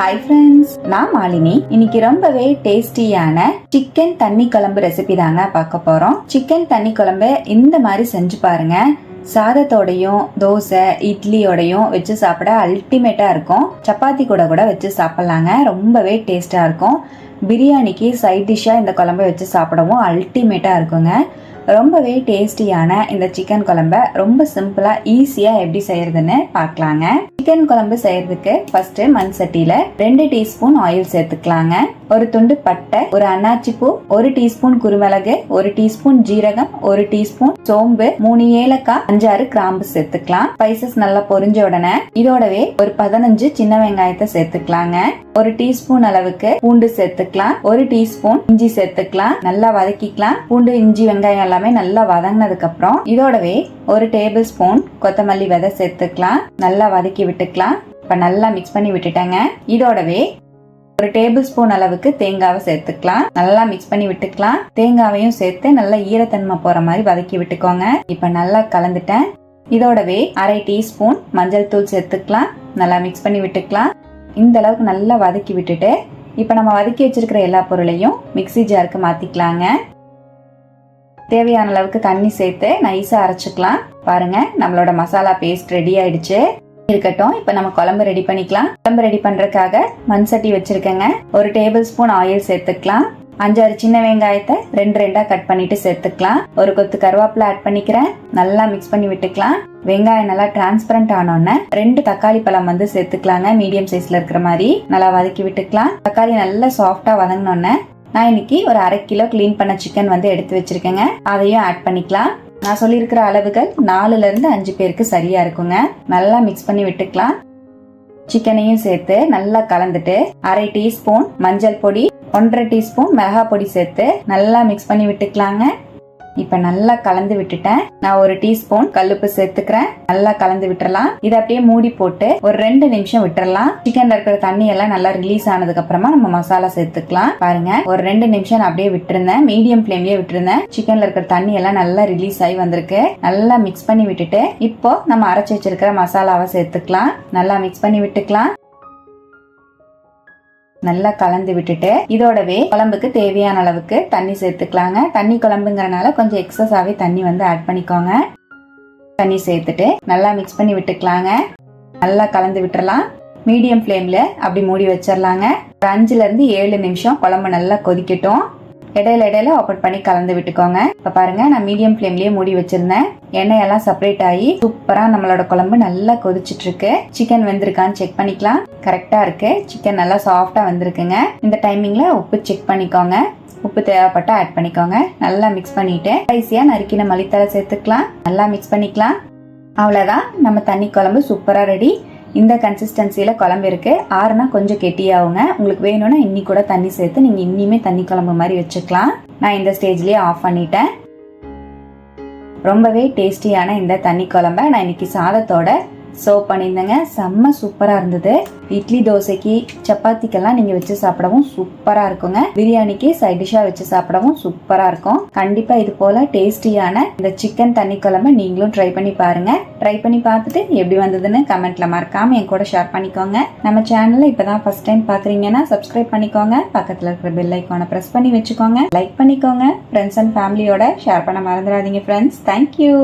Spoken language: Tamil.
ஹாய் ஃப்ரெண்ட்ஸ் நான் மாலினி. இன்னைக்கு ரொம்பவே டேஸ்டியான சிக்கன் தண்ணி குழம்பு ரெசிபி தாங்க பார்க்க போறோம். சிக்கன் தண்ணி குழம்பு இந்த மாதிரி செஞ்சு பாருங்க. சாதத்தோடையும் தோசை இட்லியோடையும் வச்சு சாப்பிட அல்டிமேட்டா இருக்கும். சப்பாத்தி கூட கூட வச்சு சாப்பிட்லாங்க. ரொம்பவே டேஸ்டா இருக்கும். பிரியாணிக்கு சைட் டிஷ்ஷாக இந்த குழம்பை வச்சு சாப்பிடவும் அல்டிமேட்டாக இருக்குங்க. ரொம்பவே டேஸ்டியான இந்த சிக்கன் குழம்ப ரொம்ப சிம்பிளாக ஈஸியாக எப்படி செய்யறதுன்னு பார்க்கலாங்க. சிக்கன் குழம்பு செய்யறதுக்கு ஃபர்ஸ்ட் மண் சட்டியில ரெண்டு டீஸ்பூன் ஆயில் சேர்த்துக்கலாங்க. ஒரு துண்டு பட்டை ஒரு அன்னாச்சி பூ ஒரு டீஸ்பூன் குருமிளகு ஒரு டீஸ்பூன் ஜீரகம் ஒரு டீஸ்பூன் சோம்பு மூணு ஏலக்காய் அஞ்சாறு கிராம்பு சேர்த்துக்கலாம். ஸ்பைசஸ் நல்லா பொரிஞ்ச உடனே இதோடவே ஒரு பதினஞ்சு சின்ன வெங்காயத்தை சேர்த்துக்கலாங்க. ஒரு டீஸ்பூன் அளவுக்கு பூண்டு சேர்த்துக்கலாம். ஒரு டீஸ்பூன் இஞ்சி சேர்த்துக்கலாம். நல்லா வதக்கிக்கலாம். பூண்டு இஞ்சி வெங்காயம் எல்லாமே நல்லா வதங்கினதுக்கு அப்புறம் இதோடவே ஒரு டேபிள் ஸ்பூன் கொத்தமல்லி விதை சேர்த்துக்கலாம். நல்லா வதக்கி விட்டுக்கலாம். இப்போ நல்லா மிக்ஸ் பண்ணி விட்டுட்டேங்க. இதோடவே ஒரு டேபிள் ஸ்பூன் அளவுக்கு தேங்காவை சேர்த்துக்கலாம். நல்லா மிக்ஸ் பண்ணி விட்டுக்கலாம். தேங்காவையும் சேர்த்து நல்லா ஈரத்தன்மை போற மாதிரி வதக்கி விட்டுக்கோங்க. இப்ப நல்லா கலந்துட்டேன். இதோடவே அரை டீஸ்பூன் மஞ்சள் தூள் சேர்த்துக்கலாம். நல்லா மிக்ஸ் பண்ணி விட்டுக்கலாம். இந்த அளவுக்கு நல்லா வதக்கி விட்டுட்டு இப்போ நம்ம வதக்கி வச்சிருக்கிற எல்லா பொருளையும் மிக்ஸி ஜாருக்கு மாத்திக்கலாங்க. தேவையான அளவுக்கு தண்ணி சேர்த்து நைஸா அரைச்சுக்கலாம். பாருங்க நம்மளோட மசாலா பேஸ்ட் ரெடி ஆயிடுச்சு. இருக்கட்டும். இப்போ நம்ம குழம்பு ரெடி பண்ணிக்கலாம். குழம்பு ரெடி பண்றதுக்காக மண் சட்டி வச்சிருக்கேங்க. ஒரு டேபிள் ஸ்பூன் ஆயில் சேர்த்துக்கலாம் அஞ்சாறு சின்ன வெங்காயத்தை ரெண்டு ரெண்டா கட் பண்ணிட்டு சேர்த்துக்கலாம். ஒரு கொத்து கருவேப்பிலை ஆட் பண்ணிக்கிறேன். நல்லா மிக்ஸ் பண்ணி விட்டுக்கலாம். வெங்காயம் நல்லா டிரான்ஸ்பரண்ட் ஆனோடனே ரெண்டு தக்காளி பழம் வந்து சேர்த்துக்கலாங்க. மீடியம் சைஸ்ல இருக்கிற மாதிரி. நல்லா வதக்கி விட்டுக்கலாம். தக்காளி நல்லா சாஃப்டா வதங்கினோடனே நான் இன்னைக்கு ஒரு அரை கிலோ க்ளீன் பண்ண சிக்கன் வந்து எடுத்து வச்சிருக்கேங்க. அதையும் ஆட் பண்ணிக்கலாம். நான் சொல்லியிருக்கிற அளவுகள் நாலுல இருந்து அஞ்சு பேருக்கு சரியா இருக்குங்க. நல்லா மிக்ஸ் பண்ணி விட்டுக்கலாம். சிக்கனையும் சேர்த்து நல்லா கலந்துட்டு அரை டீஸ்பூன் மஞ்சள் பொடி ஒன்றரை டீஸ்பூன் மிளகா பொடி சேர்த்து நல்லா மிக்ஸ் பண்ணி விட்டுக்கலாங்க. இப்ப நல்லா கலந்து விட்டுட்டேன். நான் ஒரு டீஸ்பூன் கல்லுப்பு சேர்த்துக்கிறேன். நல்லா கலந்து விட்டுறலாம். இதை அப்படியே மூடி போட்டு ஒரு ரெண்டு நிமிஷம் விட்டுறலாம். சிக்கன்ல இருக்கிற தண்ணி எல்லாம் நல்லா ரிலீஸ் ஆனதுக்கு அப்புறமா நம்ம மசாலா சேர்த்துக்கலாம். பாருங்க. ஒரு ரெண்டு நிமிஷம் நான் அப்படியே விட்டுருந்தேன். மீடியம் ஃபிளேம்லயே விட்டுருந்தேன். சிக்கன்ல இருக்கிற தண்ணி எல்லாம் நல்லா ரிலீஸ் ஆகி வந்திருக்கு. நல்லா மிக்ஸ் பண்ணி விட்டுட்டு இப்போ நம்ம அரைச்சு வச்சிருக்கிற மசாலாவை சேர்த்துக்கலாம். நல்லா மிக்ஸ் பண்ணி விட்டுக்கலாம். நல்லா கலந்து விட்டுட்டு இதோடவே குழம்புக்கு தேவையான அளவுக்கு தண்ணி சேர்த்துக்கலாங்க. தண்ணி குழம்புங்கிறனால கொஞ்சம் எக்ஸஸாவே தண்ணி வந்து ஆட் பண்ணிக்கோங்க. தண்ணி சேர்த்துட்டு நல்லா மிக்ஸ் பண்ணி விட்டுக்கலாங்க. நல்லா கலந்து விட்டுறலாம். மீடியம் ஃப்ளேம்ல அப்படி மூடி வச்சிடலாங்க ஒரு அஞ்சுல இருந்து ஏழு நிமிஷம் குழம்பு நல்லா கொதிக்கட்டும். இடையில இடையில ஓப்பன் பண்ணி கலந்து விட்டுக்கோங்க. இப்போ பாருங்க நான் மீடியம் ஃப்ளேம்லயே மூடி வச்சிருந்தேன். எண்ணெயெல்லாம் செப்பரேட் ஆகி சூப்பரா நம்மளோட குழம்பு நல்லா கொதிச்சிட்டு இருக்கு சிக்கன் வெந்திருக்கான்னு செக் பண்ணிக்கலாம். கரெக்டா இருக்கு. சிக்கன் நல்லா சாஃப்டா வந்திருக்குங்க. இந்த டைமிங்ல உப்பு செக் பண்ணிக்கோங்க. உப்பு தேவைப்பட்டா ஆட் பண்ணிக்கோங்க. நல்லா மிக்ஸ் பண்ணிட்டு ஸ்பைசியா நறுக்கின மல்லித்தலை சேர்த்துக்கலாம். நல்லா மிக்ஸ் பண்ணிக்கலாம். அவ்வளோதான் நம்ம தண்ணி குழம்பு சூப்பராக ரெடி இந்த கன்சிஸ்டன்சியில் குழம்பு இருக்குது ஆறுனா கொஞ்சம் கெட்டியாகுங்க. உங்களுக்கு வேணும்னா இன்னி கூட தண்ணி சேர்த்து நீங்கள் இன்னியுமே தண்ணி குழம்பு மாதிரி வச்சுக்கலாம். நான் இந்த ஸ்டேஜ்லேயே ஆஃப் பண்ணிட்டேன். ரொம்பவே டேஸ்டியான இந்த தண்ணி குழம்ப நான் இன்னைக்கு சாதத்தோட சர்வ் பண்ணியிருந்தேங்க. செம்ம சூப்பராக இருந்தது. இட்லி தோசைக்கு சப்பாத்திக்கெல்லாம் நீங்கள் வச்சு சாப்பிடவும் சூப்பராக இருக்குங்க. பிரியாணிக்கு சைட் டிஷ்ஷாக வச்சு சாப்பிடவும் சூப்பராக இருக்கும். கண்டிப்பாக இது போல் டேஸ்டியான இந்த சிக்கன் தண்ணி குழம்பு நீங்களும் ட்ரை பண்ணி பாருங்க. ட்ரை பண்ணி பார்த்துட்டு எப்படி வந்ததுன்னு கமெண்ட்ல மறக்காமல் என் கூட ஷேர் பண்ணிக்கோங்க. நம்ம சேனலில் இப்போ தான் ஃபர்ஸ்ட் டைம் பார்க்குறீங்கன்னா சப்ஸ்கிரைப் பண்ணிக்கோங்க. பக்கத்தில் இருக்கிற பெல் ஐக்கானை ப்ரெஸ் பண்ணி வச்சுக்கோங்க. லைக் பண்ணிக்கோங்க. ஃப்ரெண்ட்ஸ் அண்ட் ஃபேமிலியோட ஷேர் பண்ண மறந்துடாதீங்க ஃப்ரெண்ட்ஸ் தேங்க்யூ